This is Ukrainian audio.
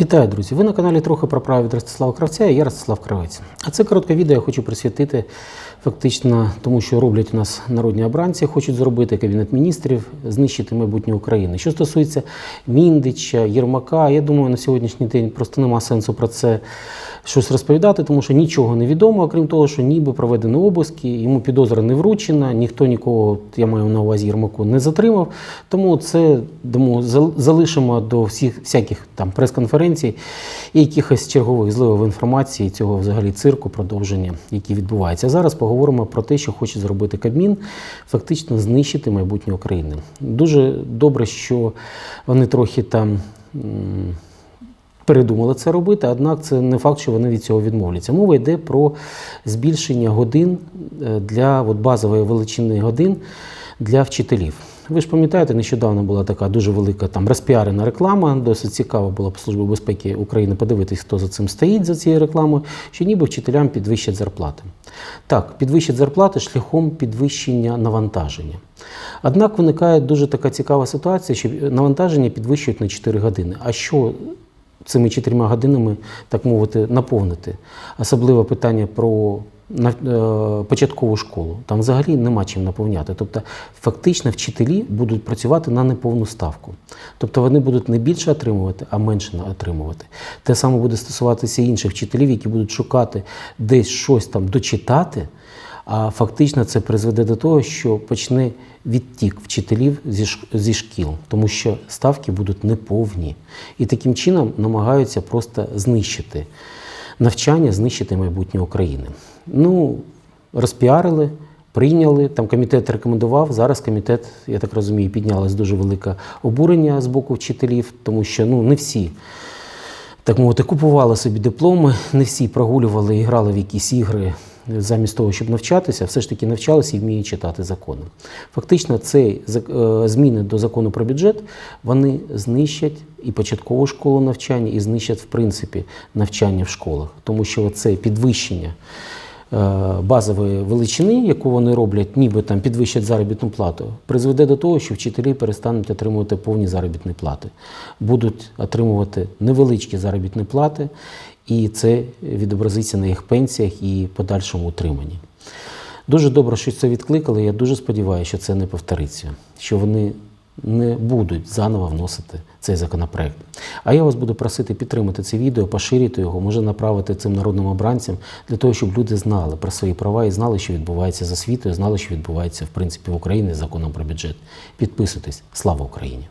Вітаю, друзі! Ви на каналі трохи про право від Ростислава Кравця і я Ростислав Кравець. А це коротке відео я хочу присвятити фактично тому, що роблять у нас народні обранці, хочуть зробити кабінет міністрів, знищити майбутнє України. Що стосується Міндича, Єрмака, я думаю, на сьогоднішній день просто нема сенсу про це щось розповідати, тому що нічого не відомо, окрім того, що ніби проведені обыски, йому підозра не вручена, ніхто нікого, я маю на увазі Єрмаку, не затримав. Тому це зал- залишимо до всіх всяких там прес-конференцій і якихось чергових зливів інформації цього взагалі цирку, продовження, які відбуваються. Зараз поговоримо про те, що хоче зробити Кабмін, фактично знищити майбутнє України. Дуже добре, що вони трохи там. передумали це робити, однак це не факт, що вони від цього відмовляться. Мова йде про збільшення годин е, для от, базової величини годин для вчителів. Ви ж пам'ятаєте, нещодавно була така дуже велика там розпіарена реклама. Досить цікаво було по Службі безпеки України подивитись, хто за цим стоїть за цією рекламою, що ніби вчителям підвищать зарплати. Так, підвищать зарплати шляхом підвищення навантаження. Однак виникає дуже така цікава ситуація, що навантаження підвищують на 4 години. А що цими чотирма годинами, так мовити, наповнити. Особливо питання про нав- е, початкову школу. Там взагалі нема чим наповняти. Тобто, фактично, вчителі будуть працювати на неповну ставку. Тобто вони будуть не більше отримувати, а менше отримувати. Те саме буде стосуватися інших вчителів, які будуть шукати десь щось там дочитати. А фактично це призведе до того, що почне відтік вчителів зі шкіл, тому що ставки будуть неповні. І таким чином намагаються просто знищити навчання, знищити майбутнє України. Ну, розпіарили, прийняли. Там комітет рекомендував. Зараз комітет, я так розумію, піднялось дуже велике обурення з боку вчителів, тому що ну, не всі так мовити, купували собі дипломи, не всі прогулювали і грали в якісь ігри замість того, щоб навчатися, все ж таки навчалися і вміють читати закони. Фактично, ці е, зміни до закону про бюджет вони знищать і початкову школу навчання, і знищать в принципі навчання в школах, тому що це підвищення. Е, Базової величини, яку вони роблять, ніби там підвищать заробітну плату, призведе до того, що вчителі перестануть отримувати повні заробітні плати, будуть отримувати невеличкі заробітні плати, і це відобразиться на їх пенсіях і подальшому утриманні. Дуже добре, що це відкликали. Я дуже сподіваюся, що це не повториться, що вони не будуть заново вносити цей законопроект. А я вас буду просити підтримати це відео, поширити його, може направити цим народним обранцям для того, щоб люди знали про свої права і знали, що відбувається за світою, знали, що відбувається в принципі в Україні з законом про бюджет. Підписуйтесь. Слава Україні!